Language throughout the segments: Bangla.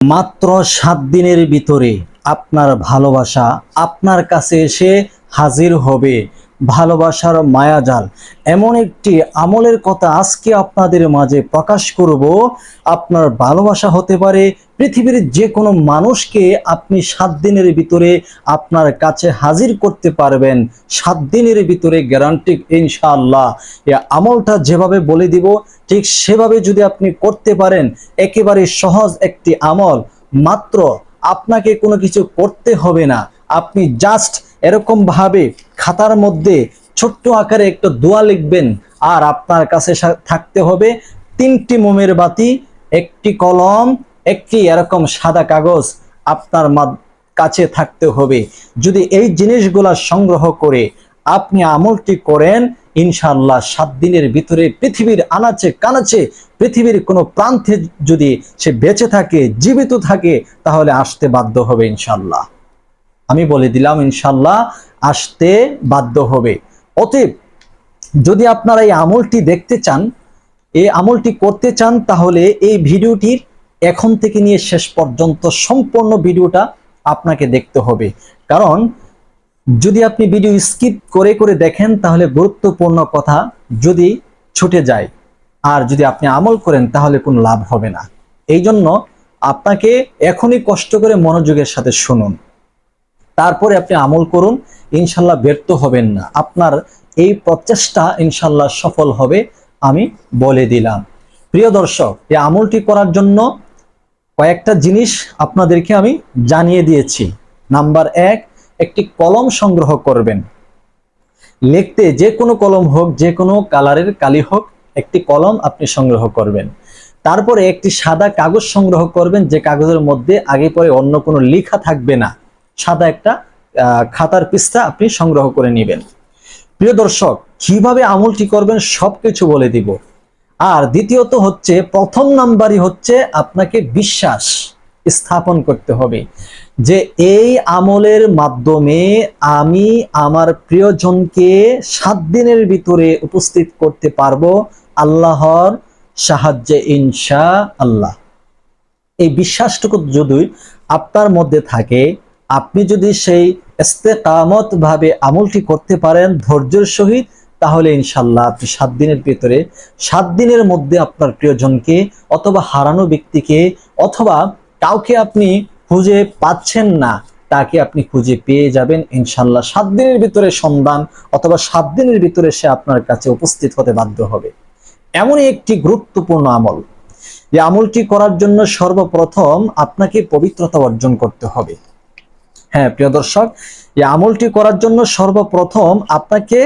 মাত্র সাত দিনের ভিতরে আপনার ভালোবাসা আপনার কাছে এসে হাজির হবে। ভালোবাসার মায়াজাল। এমন একটি আমলের কথা আজকে আপনাদের মাঝে প্রকাশ করব। আপনার ভালোবাসা হতে পারে পৃথিবীর যে কোনো মানুষকে আপনি সাত দিনের ভিতরে আপনার কাছে হাজির করতে পারবেন। সাত দিনের ভিতরে গ্যারান্টি ইনশাআল্লাহ। এই আমলটা যেভাবে বলে দিব, ঠিক সেভাবে যদি আপনি করতে পারেন, একেবারে সহজ একটি আমল। মাত্র আপনাকে কোনো কিছু করতে হবে না। আপনি জাস্ট এরকম ভাবে খাতার মধ্যে ছোট্ট আকারে একটা দোয়া লিখবেন। আর আপনার কাছে থাকতে হবে তিনটি মোমের বাতি, একটি কলম, একটি এরকম সাদা কাগজ আপনার কাছে থাকতে হবে। যদি এই জিনিসগুলা সংগ্রহ করে আপনি আমলটি করেন, ইনশাআল্লাহ সাত দিনের ভিতরে পৃথিবীর আনাচে কানাচে পৃথিবীর কোনো প্রান্তে যদি সে বেঁচে থাকে, জীবিত থাকে, তাহলে আসতে বাধ্য হবে ইনশাআল্লাহ। আমি বলে দিলাম ইনশাল্লাহ আসতে বাধ্য হবে। অতএব, যদি আপনারা এই আমলটি দেখতে চান, এই আমলটি করতে চান, তাহলে এই ভিডিওটির এখন থেকে নিয়ে শেষ পর্যন্ত সম্পূর্ণ ভিডিওটা আপনাকে দেখতে হবে। কারণ, যদি আপনি ভিডিও স্কিপ করে করে দেখেন, তাহলে গুরুত্বপূর্ণ কথা যদি ছুটে যায়, আর যদি আপনি আমল করেন, তাহলে কোনো লাভ হবে না। এই জন্য আপনাকে এখনই কষ্ট করে মনোযোগের সাথে শুনুন। তারপরে আপনি আমল করুন, ইনশাল্লাহ ব্যর্থ হবেন না। আপনার এই প্রচেষ্টা ইনশাল্লাহ সফল হবে, আমি বলে দিলাম। প্রিয় দর্শক, এই আমলটি করার জন্য কয়েকটা জিনিস আপনাদেরকে আমি জানিয়ে দিয়েছি। নাম্বার এক, একটি কলম সংগ্রহ করবেন। লিখতে যে কোনো কলম হোক, যে কোনো কালারের কালি হোক, একটি কলম আপনি সংগ্রহ করবেন। তারপরে একটি সাদা কাগজ সংগ্রহ করবেন, যে কাগজের মধ্যে আগে পরে অন্য কোনো লেখা থাকবে না। সাদা একটা খাতার পৃষ্ঠা আপনি সংগ্রহ করে নেবেন। প্রিয় দর্শক, কীভাবে আমলটি করবেন সবকিছু বলে দিব। আর দ্বিতীয়ত হচ্ছে, প্রথম নাম্বারই হচ্ছে আপনাকে বিশ্বাস স্থাপন করতে হবে যে এই আমলের মাধ্যমে আমি আমার প্রিয়জনকে সাত দিনের ভিতরে উপস্থিত করতে পারব আল্লাহর সাহায্যে ইনশা আল্লাহ। এই বিশ্বাসটুকু যদি আপনার মধ্যে থাকে আপনি যদি সেই ভাবে আমলটি করতে পারেন ধৈর্যের সহিত, তাহলে ইনশাল্লাহ আপনি সাত দিনের ভিতরে, সাত দিনের মধ্যে আপনার প্রিয়জনকে অথবা হারানো ব্যক্তিকে অথবা কাউকে আপনি খুঁজে পাচ্ছেন না, তাকে আপনি খুঁজে পেয়ে যাবেন ইনশাল্লাহ সাত দিনের ভিতরে সন্ধান অথবা সাত দিনের ভিতরে সে আপনার কাছে উপস্থিত হতে বাধ্য হবে। এমনই একটি গুরুত্বপূর্ণ আমল। যে আমলটি করার জন্য সর্বপ্রথম আপনাকে পবিত্রতা অর্জন করতে হবে। হ্যাঁ প্রিয় দর্শক, এই আমলটি করার জন্য সর্বপ্রথম আপনাকে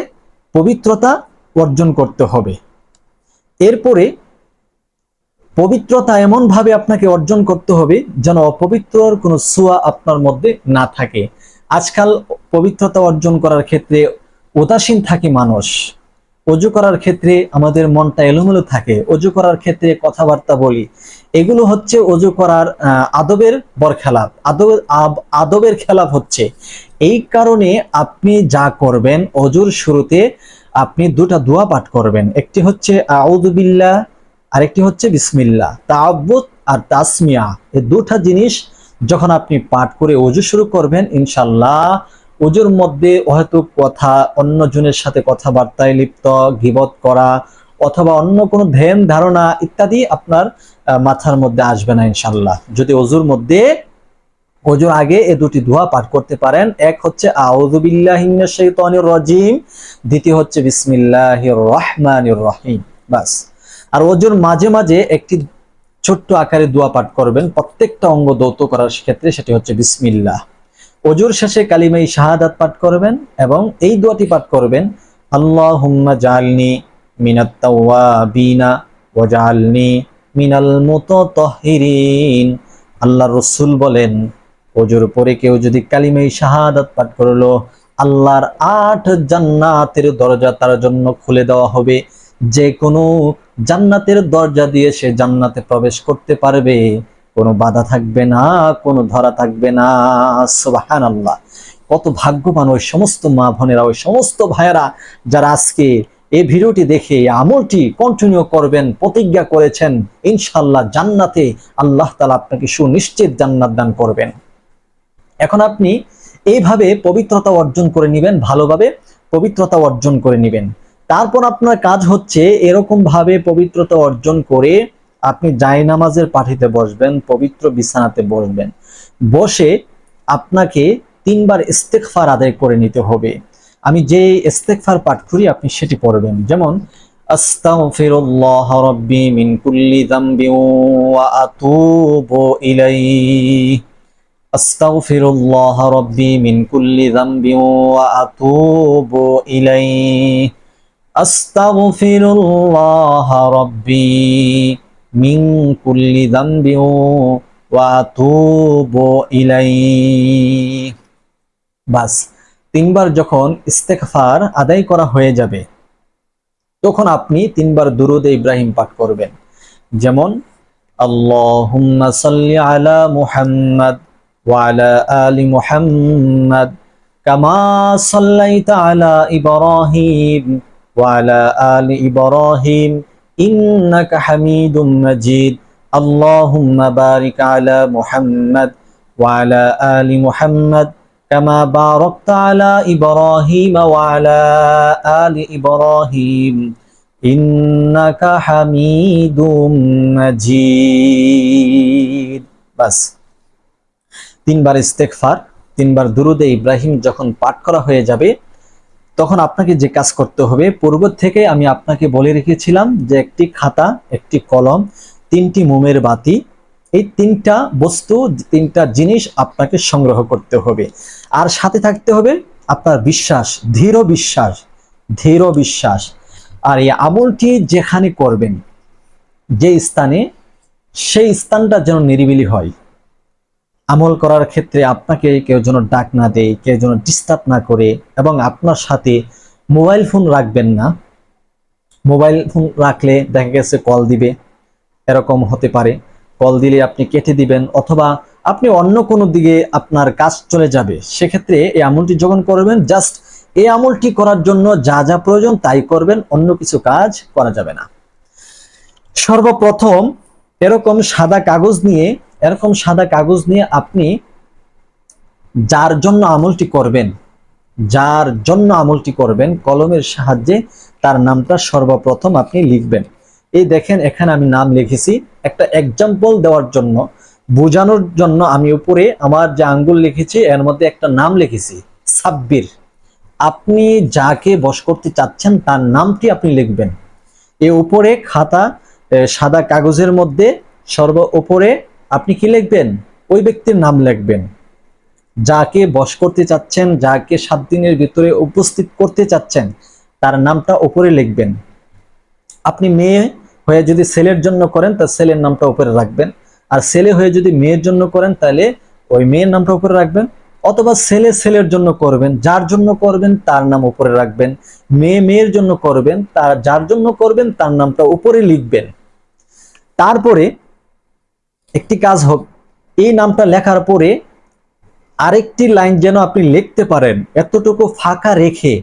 পবিত্রতা অর্জন করতে হবে। এরপরে পবিত্রতা এমন ভাবে আপনাকে অর্জন করতে হবে যেন অপবিত্রর কোনো সুয়া আপনার মধ্যে না থাকে। আজকাল পবিত্রতা অর্জন করার ক্ষেত্রে উদাসীন থাকে মানুষ। অজু করার ক্ষেত্রে আমাদের মনটা এলোমেলো থাকে। অজু করার ক্ষেত্রে কথাবার্তা বলি। এগুলো হচ্ছে অজু করার আদবের বরখেলাপ। আদবের আদবের খেলাপ হচ্ছে। এই কারণে আপনি যা করবেন, অজুর শুরুতে আপনি দুটা দোয়া পাঠ করবেন। একটি হচ্ছে আউদুবিল্লাহ আরেকটি হচ্ছে বিসমিল্লাহ। তাআব্বুদ আর তাসমিয়া। এই দুটা জিনিস যখন আপনি পাঠ করে অজু শুরু করবেন, ইনশাল্লাহ অজুর মধ্যে হয়তো কথা অন্যজনের সাথে কথাবার্তায় লিপ্ত, গিবত করা, অথবা অন্য কোনো ধ্যান ধারণা ইত্যাদি আপনার মাথার মধ্যে আসবে না ইনশাল্লাহ যদি অজুর মধ্যে অজুর আগে এ দুটি দোয়া পাঠ করতে পারেন, এক হচ্ছে, আউযু বিল্লাহি মিনাশ শাইতানির রাজিম দ্বিতীয় হচ্ছে, বিসমিল্লাহির রহমানির রহিম বাস। আর অজুর মাঝে মাঝে একটি ছোট্ট আকারে দোয়া পাঠ করবেন, প্রত্যেকটা অঙ্গ দৌত করার ক্ষেত্রে সেটি হচ্ছে, বিসমিল্লাহ অজুর শেষে কালিমাই শাহাদাত পাঠ করবেন এবং এই দোয়াটি পাঠ করবেন, আল্লাহুম্মা জালনি মিনাত তাওয়াবিনা ওয়াজআলনি মিনাল মুতাতাহহিরিন আল্লাহ রসুল বলেন অজুর পরে কেউ যদি কালিমাই শাহাদাত পাঠ করল, আল্লাহর আট জান্নাতের দরজা তার জন্য খুলে দেওয়া হবে। যে কোনো জান্নাতের দরজা দিয়ে সে জান্নাতে প্রবেশ করতে পারবে। কোনো বাধা থাকবে না, কোনো ধরা থাকবে না। সুবাহান আল্লাহ কত ভাগ্যবান ওই সমস্ত মা বোনেরা, ওই সমস্ত ভাইয়েরা যারা আজকে এই ভিডিওটি দেখে আমলটি কন্টিনিউ করবেন, প্রতিজ্ঞা করেছেন ইনশাল্লাহ জান্নাতে আল্লাহ তালা আপনাকে সুনিশ্চিত জান্নাত দান করবেন। এখন আপনি এইভাবে পবিত্রতা অর্জন করে নেবেন, ভালোভাবে পবিত্রতা অর্জন করে নেবেন। তারপর আপনার কাজ হচ্ছে এরকম ভাবে পবিত্রতা অর্জন করে আপনি জায়নামাজের পাঠিতে বসবেন, পবিত্র বিছানাতে বসবেন। বসে আপনাকে তিনবার ইস্তেকফার আদায় করে নিতে হবে। আমি যে ইস্তেকফার পাঠ করি, আপনি সেটি পড়বেন। যেমন, আস্তাগফিরুল্লাহ রাব্বি মিন কুল্লি যামবি ওয়া আতুবু ইলাইহি। আস্তাগফিরুল্লাহ রাব্বি মিন কুল্লি যামবি ওয়া আতুবু ইলাইহি। আস্তাগফিরুল্লাহ রাব্বি। মিন কুল্লি যামবি ওয়া আতুবু ইলাইহি। বাস, তিনবার যখন ইস্তেকফার আদায় করা হয়ে যাবে, তখন আপনি তিনবার দুরুদে ইব্রাহিম পাঠ করবেন। যেমন, আল্লাহুম্মা সাল্লি আলা মুহাম্মাদ ওয়া আলা মুহাম্মাদ কামা সাল্লাইতা আলা ইব্রাহিম ওয়া আলা আলি ইব্রাহিম ইন্নাকা হামিদুম মাজিদ আল্লাহুম্মা বারিক আলা মুহাম্মাদ ওয়া আলা আলি মুহাম্মাদ كما باركت على إبراهيم وعلى آل إبراهيم إنك حميد مجيد বাস তিনবার ইস্তেকফার তিনবার দুরুদে ইব্রাহিম যখন পাঠ করা হয়ে যাবে তখন আপনাকে যে কাজ করতে হবে, পূর্ব থেকে আমি আপনাকে বলে রেখেছিলাম যে একটি খাতা, একটি কলম, তিনটি মোমের বাতি, এই তিনটা বস্তু, তিনটা জিনিস আপনাকে সংগ্রহ করতে হবে। আর সাথে থাকতে হবে আপনার বিশ্বাস ধীর বিশ্বাস ধীর বিশ্বাস। আর এই আমলটি যেখানে করবেন, যে স্থানে, সেই স্থানটা যেন নিরিবিলি হয়। আমল করার ক্ষেত্রে আপনাকে কেউ যেন ডাক না দেয়, কেউ যেন ডিস্টার্ব না করে এবং আপনার সাথে মোবাইল ফোন রাখবেন না। মোবাইল ফোন রাখলে দেখা গেছে কল দিবে, এরকম হতে পারে। কল দিলে আপনি কেটে দিবেন অথবা আপনি অন্য কোনো দিকে আপনার কাজ চলে যাবে। সেক্ষেত্রে এই আমলটি যখন করবেন জাস্ট এই আমলটি করার জন্য যা যা প্রয়োজন তাই করবেন, অন্য কিছু কাজ করা যাবে না। সর্বপ্রথম এরকম সাদা কাগজ নিয়ে এরকম সাদা কাগজ নিয়ে আপনি যার জন্য আমলটি করবেন, যার জন্য আমলটি করবেন, কলমের সাহায্যে তার নামটা সর্বপ্রথম আপনি লিখবেন। এই দেখেন, এখানে আমি নাম লিখেছি। একটা এক্সাম্পল দেওয়ার জন্য, বোঝানোর জন্য আমি উপরে আমার যে আঙ্গুল লিখেছি, এর মধ্যে একটা নাম লিখেছি, সাব্বির। আপনি যাকে বশ করতে চাচ্ছেন, তার নামটি আপনি লিখবেন। এ উপরে খাতা সাদা কাগজের মধ্যে সর্ব উপরে আপনি কি লিখবেন? ওই ব্যক্তির নাম লিখবেন। যাকে বশ করতে চাচ্ছেন, যাকে সাত দিনের ভিতরে উপস্থিত করতে চাচ্ছেন, তার নামটা উপরে লিখবেন। আপনি মেয়ে হয়ে যদি ছেলের জন্য করেন, তার ছেলের নামটা উপরে রাখবেন। আর ছেলে হয়ে যদি মেয়ের জন্য করেন, তাহলে ওই মেয়ের নামটা উপরে রাখবেন। অথবা ছেলে ছেলের জন্য করবেন, যার জন্য করবেন, তার নাম উপরে রাখবেন। মেয়ে মেয়ের জন্য করবেন, তার যার জন্য করবেন, তার নামটা উপরে লিখবেন। তারপরে একটি কাজ হোক, এই নামটা লেখার পরে আরেকটি লাইন যেন আপনি লিখতে পারেন। এতটুকু ফাঁকা রেখে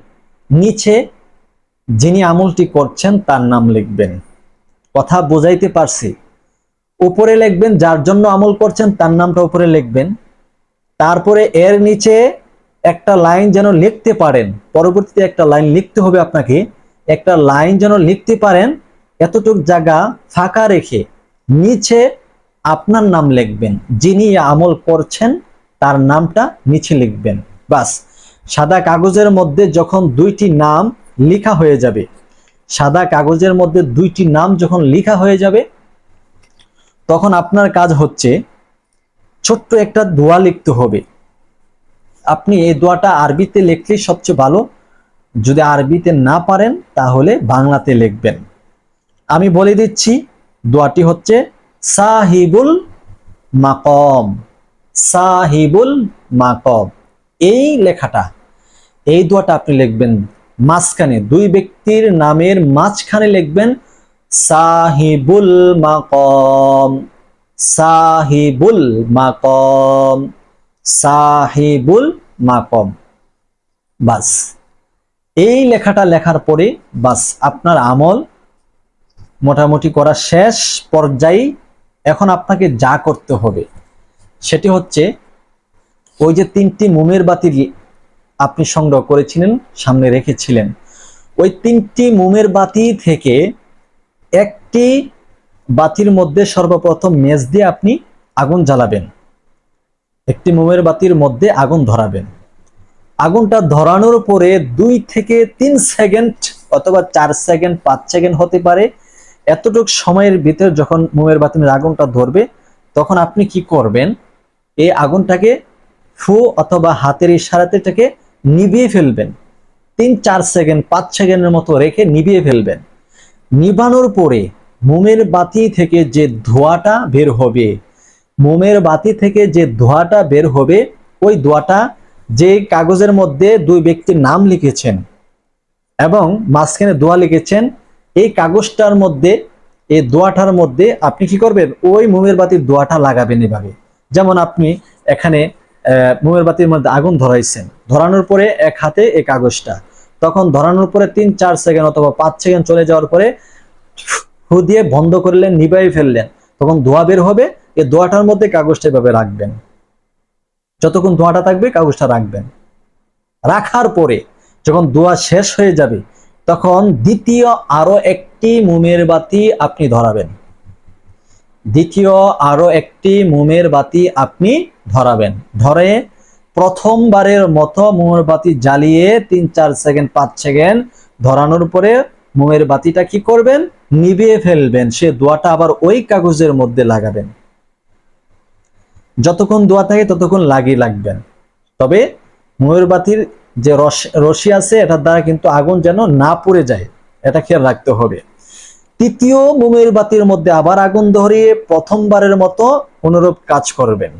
নিচে যিনি আমলটি করছেন তার নাম লিখবেন। কথা বোঝাইতে পারছি। উপরে লিখবেন, যার জন্য আমল করছেন তার নামটা উপরে লিখবেন। তারপরে এর নিচে একটা লাইন যেন লিখতে পারেন। পরবর্তীতে একটা লাইন লিখতে হবে আপনাকে। একটা লাইন যেন লিখতে পারেন, এতটুক জায়গা ফাঁকা রেখে নিচে আপনার নাম লিখবেন, যিনি আমল করছেন, তার নামটা নিচে লিখবেন। বাস, সাদা কাগজের মধ্যে যখন দুইটি নাম লেখা হয়ে যাবে, সাদা কাগজের মধ্যে দুইটি নাম যখন লেখা হয়ে যাবে, তখন আপনার কাজ হচ্ছে ছোট্ট একটা দোয়া লিখতে হবে। আপনি এই দোয়াটা আরবিতে লিখলে সবচেয়ে ভালো। যদি আরবিতে না পারেন, তাহলে বাংলাতে লিখবেন। আমি বলে দিচ্ছি, দোয়াটি হচ্ছে সাহিবুল মাকম। সাহিবুল মাকম। এই লেখাটা, এই দোয়াটা আপনি লিখবেন মাঝখানে। দুই ব্যক্তির নামের মাঝখানে লিখবেন সাহিবুল মাকম। সাহিবুল মাকম। সাহিবুল মাকম। বাস। এই লেখাটা লেখার পরে বাস, আপনার আমল মোটামুটি করা শেষ পর্যায়ে এখন আপনাকে যা করতে হবে, সেটি হচ্ছে ওই যে তিনটি মোমের বাতি আপনি সংগ্রহ করেছিলেন, সামনে রেখেছিলেন। ওই তিনটি মোমের বাতি থেকে একটি বাতির মধ্যে সর্বপ্রথম মেজ দিয়ে আপনি আগুন জ্বালাবেন। একটি মোমের বাতির মধ্যে আগুন ধরাবেন। আগুনটা ধরানোর পরে দুই থেকে তিন সেকেন্ড অথবা চার সেকেন্ড, পাঁচ সেকেন্ড হতে পারে এতটুক সময়ের ভিতরে যখন মোমের বাতির আগুনটা ধরবে, তখন আপনি কি করবেন? এই আগুনটাকে ফু অথবা হাতের ইশারাতে এটাকে নিভিয়ে ফেলবেন। তিন, চার সেকেন্ড, পাঁচ সেকেন্ডের মতো রেখে নিভিয়ে ফেলবেন। নিভানোর পরে মোমের বাতি থেকে যে ধোঁয়াটা বের হবে, মোমের বাতি থেকে যে ধোঁয়াটা বের হবে, ওই ধোঁয়াটা যে কাগজের মধ্যে দুই ব্যক্তির নাম লিখেছেন এবং মাঝখানে দোয়া লিখেছেন এই কাগজটার মধ্যে, এই দোয়াটার মধ্যে আপনি কি করবেন? ওই মোমের বাতির দোয়াটা লাগাবেন এভাবে। যেমন আপনি এখানে মোমের বাতির মধ্যে আগুন ধরাইছেন। ধরানোর পরে এক হাতে এই কাগজটা। তখন ধরানোর পরে তিন, চার সেকেন্ড অথবা পাঁচ সেকেন্ড চলে যাওয়ার পরে ফু দিয়ে বন্ধ করলেন, নিবাই ফেললেন। তখন ধোয়া বের হবে, এই ধোয়াটার মধ্যে কাগজটা এভাবে রাখবেন। যতক্ষণ ধোঁয়াটা থাকবে, কাগজটা রাখবেন। রাখার পরে যখন দোয়া শেষ হয়ে যাবে তখন দ্বিতীয় আরও একটি মোমের বাতি আপনি ধরাবেন। দ্বিতীয় আরও একটি মোমের বাতি আপনি ধরাবেন। ধরে প্রথমবারের মতো মোমের বাতি জ্বালিয়ে তিন, চার সেকেন্ড, পাঁচ সেকেন্ড ধরানোর পরে মোমের বাতিটা কি করবেন? নিভিয়ে ফেলবেন। সে দোয়াটা আবার ওই কাগজের মধ্যে লাগাবেন। যতক্ষণ দোয়া থাকে ততক্ষণ লাগিয়ে লাগবেন তবে মোমের বাতির যে রস রশি আছে, এটার দ্বারা কিন্তু আগুন যেন না পড়ে যায়। এটা খেয়াল রাখতে হবে। তৃতীয়, মোমের বাতির মধ্যে আবার আগুন ধরিয়ে প্রথমবারের মতো অনুরূপ কাজ করবেন।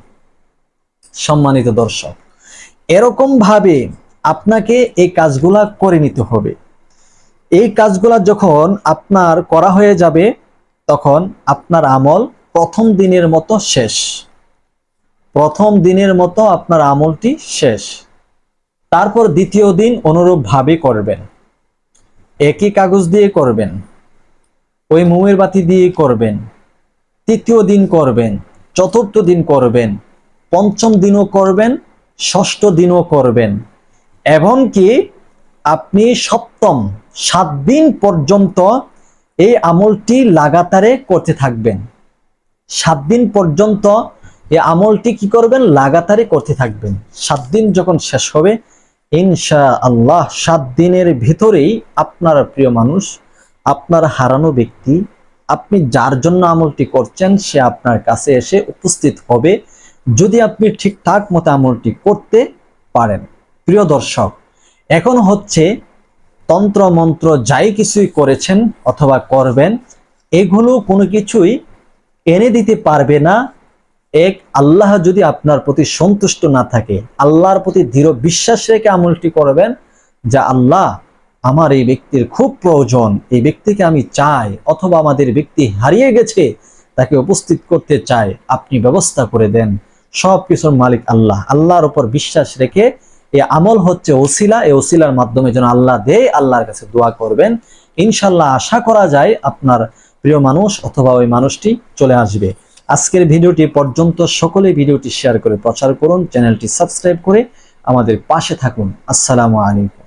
সম্মানিত দর্শক এরকম ভাবে আপনাকে এই কাজগুলা করে নিতে হবে। এই কাজগুলা যখন আপনার করা হয়ে যাবে, তখন আপনার আমল প্রথম দিনের মতো শেষ। প্রথম দিনের মতো আপনার আমলটি শেষ। তারপর দ্বিতীয় দিন অনুরূপ ভাবে করবেন। একই কাগজ দিয়ে করবেন। ওই মোমের বাতি দিয়ে করবেন। তৃতীয় দিন করবেন। চতুর্থ দিন করবেন। পঞ্চম দিনও করবেন। ষষ্ঠ দিনও করবেন। এমনকি আপনি সপ্তম, সাত দিন পর্যন্ত এই আমলটি লাগাতারে করতে থাকবেন। সাত দিন পর্যন্ত এই আমলটি কি করবেন? লাগাতারে করতে থাকবেন। সাত দিন যখন শেষ হবে ইনশা আল্লাহ সাত দিনের ভিতরেই আপনার প্রিয় মানুষ, আপনার হারানো ব্যক্তি, আপনি যার জন্য আমলটি করছেন সে আপনার কাছে এসে উপস্থিত হবে যদি আপনি ঠিকঠাক মতো আমলটি করতে পারেন। প্রিয় দর্শক, এখন হচ্ছে তন্ত্র মন্ত্র যাই কিছুই করেছেন অথবা করবেন, এগুলো কোনো কিছুই এনে দিতে পারবে না এক, আল্লাহ যদি আপনার প্রতি সন্তুষ্ট না থাকে, আল্লাহর প্রতি দৃঢ় বিশ্বাস রেখে আমলটি করবেন, যা আল্লাহ আমার এই ব্যক্তির খুব প্রয়োজন, এই ব্যক্তিকে আমি চাই অথবা আমাদের ব্যক্তি হারিয়ে গেছে, তাকে উপস্থিত করতে চাই, আপনি ব্যবস্থা করে দেন। সব কিছুর মালিক আল্লাহ। আল্লাহর উপর বিশ্বাস রেখে এ আমল হচ্ছে ওসিলা। এই ওসিলার মাধ্যমে যেন আল্লাহ দেয়, আল্লাহর কাছে দোয়া করবেন। ইনশাল্লাহ আশা করা যায় আপনার প্রিয় মানুষ অথবা ওই মানুষটি চলে আসবে। আজকের ভিডিওটি পর্যন্ত সকলে ভিডিওটি শেয়ার করে প্রচার করুন, চ্যানেলটি সাবস্ক্রাইব করে আমাদের পাশে থাকুন। আসসালামু আলাইকুম।